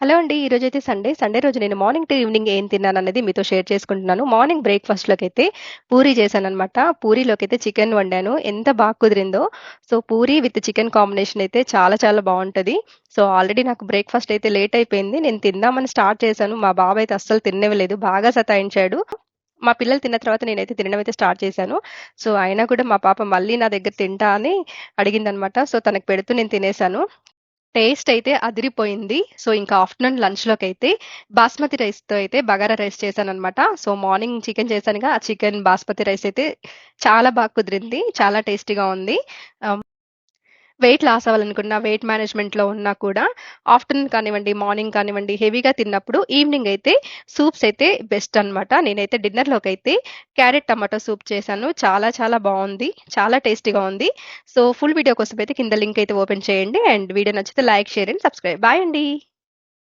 Hello అండి. ఈ రోజు అయితే సండే. సండే రోజు నేను మార్నింగ్ టు ఈవినింగ్ ఏం తిన్నాననేది మీతో షేర్ చేసుకుంటున్నాను. మార్నింగ్ బ్రేక్‌ఫాస్ట్‌లోకైతే పూరి పూరీలోకి అయితే చికెన్ వండాను. ఎంత బాగా కుదిరిందో. So, puri with chicken combination అయితే చాలా చాలా బాగుంటుంది సో, ఆల్రెడీ నాకు బ్రేక్‌ఫాస్ట్ అయితే లేట్ అయిపోయింది. నేను తిందామని స్టార్ట్ చేశాను. మా బాబాయ్ అయితే అస్సలు తిననివ్వలేదు. బాగా సతాయించాడు. మా పిల్లలు తిన్న తర్వాత నేనైతే తినడం అయితే స్టార్ట్ చేశాను. సో, అయినా కూడా మా పాప మళ్ళీ నా దగ్గర తింటా అని అడిగిందనమాట. సో, తనకి పెడుతూ నేను తినేసాను. టేస్ట్ అయితే అదిరిపోయింది. సో, ఇంకా ఆఫ్టర్‌నూన్ లంచ్‌లోకైతే బాస్మతి రైస్‌తో అయితే బగారా రైస్ చేశాననమాట. సో, మార్నింగ్ చికెన్ చేశానుగా, ఆ చికెన్ బాస్మతి రైస్ అయితే చాలా బాగా కుదిరింది. చాలా టేస్టీగా ఉంది. వెయిట్ లాస్ అవ్వాలనుకున్నా వెయిట్ మేనేజ్‌మెంట్‌లో ఉన్నా కూడా ఆఫ్టర్‌నూన్ కానివ్వండి, మార్నింగ్ కానివ్వండి హెవీగా తిన్నప్పుడు ఈవినింగ్ అయితే సూప్స్ అయితే బెస్ట్ అనమాట. నేనైతే డిన్నర్లోకి అయితే క్యారెట్ టమాటో సూప్ చేశాను. చాలా చాలా బాగుంది చాలా టేస్టీగా ఉంది. సో, ఫుల్ వీడియో కోసం అయితే కింద లింక్ అయితే ఓపెన్ చేయండి. అండ్ వీడియో నచ్చితే like, share and subscribe. Bye అండి.